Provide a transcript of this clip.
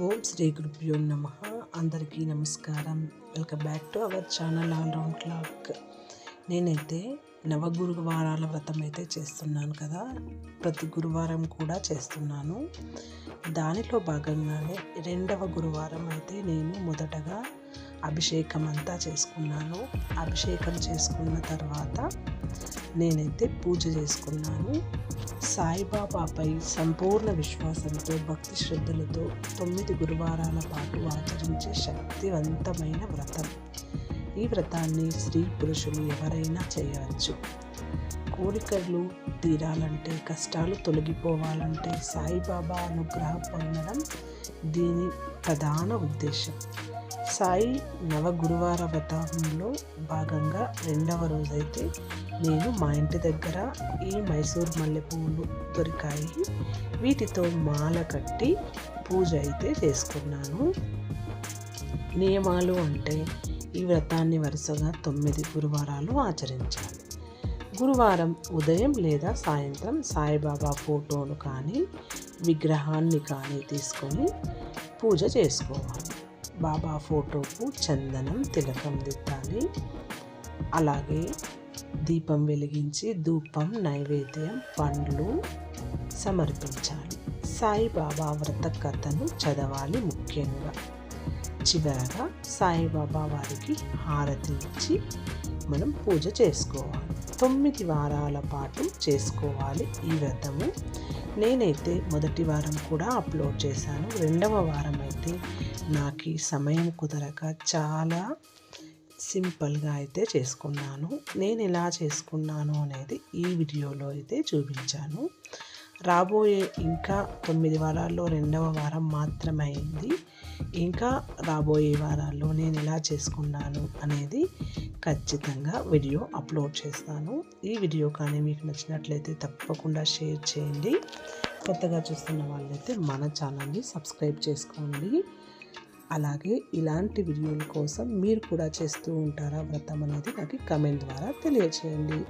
ఓం శ్రీ గురుభ్యో నమ. అందరికీ నమస్కారం. Welcome back to our channel all round clock. నేనైతే నవ గురువారాల వ్రతం అయితే చేస్తున్నాను కదా. ప్రతి గురువారం కూడా చేస్తున్నాను. దానిలో భాగంగానే రెండవ గురువారం అయితే నేను మొదటగా అభిషేకం అంతా చేసుకున్నాను. అభిషేకం చేసుకున్న తర్వాత నేనైతే పూజ చేసుకున్నాను. సాయిబాబాపై సంపూర్ణ విశ్వాసంతో భక్తి శ్రద్ధలతో తొమ్మిది గురువారాల పాటు ఆచరించే శక్తివంతమైన వ్రతం. ఈ వ్రతాన్ని స్త్రీ పురుషులు ఎవరైనా చేయవచ్చు. కోరికలు తీరాలంటే కష్టాలు తొలగిపోవాలంటే సాయిబాబా అనుగ్రహం పొందడం దీని ప్రధాన ఉద్దేశం. సాయి నవ గురువార వ్రతంలో భాగంగా రెండవ రోజైతే నేను మా ఇంటి దగ్గర ఈ మైసూర్ మల్లెపూలు దొరికాయి వీటితో మాల కట్టి పూజ అయితే చేసుకున్నాను. నియమాలు అంటే ఈ వ్రతాన్ని వరుసగా తొమ్మిది గురువారాలు ఆచరించాలి. గురువారం ఉదయం లేదా సాయంత్రం సాయిబాబా ఫోటోను కానీ విగ్రహాన్ని కానీ తీసుకొని పూజ చేసుకోవాలి. బాబా ఫోటోకు చందనం తిలకం దిద్దాలి. అలాగే దీపం వెలిగించి ధూపం నైవేద్యం పండ్లు సమర్పించాలి. సాయిబాబా వ్రత కథను చదవాలి ముఖ్యంగా. చివరగా సాయిబాబా వారికి హారతి ఇచ్చి మనం పూజ చేసుకోవాలి. తొమ్మిది వారాల పాటు చేసుకోవాలి ఈ వ్రతము. నేనైతే మొదటి వారం కూడా అప్లోడ్ చేశాను. రెండవ వారం అయితే నాకు సమయం కుదరక చాలా సింపుల్గా అయితే చేసుకున్నాను. నేను ఎలా చేసుకున్నాను అనేది ఈ వీడియోలో అయితే చూపించాను. రాబోయే ఇంకా తొమ్మిది వారాల్లో రెండవ వారం మాత్రమే అయింది ఇంకా రాబోయే వారాల్లో నేను ఎలా చేసుకున్నాను అనేది ఖచ్చితంగా వీడియో అప్లోడ్ చేస్తాను. ఈ వీడియో కానీ మీకు నచ్చినట్లయితే తప్పకుండా షేర్ చేయండి. కొత్తగా చూస్తున్న వాళ్ళైతే మన ఛానల్ని సబ్స్క్రైబ్ చేసుకోండి. అలాగే ఇలాంటి వీడియోల కోసం మీరు కూడా చేస్తూ ఉంటారా వ్రతం అనేది నాకు కమెంట్ ద్వారా తెలియచేయండి.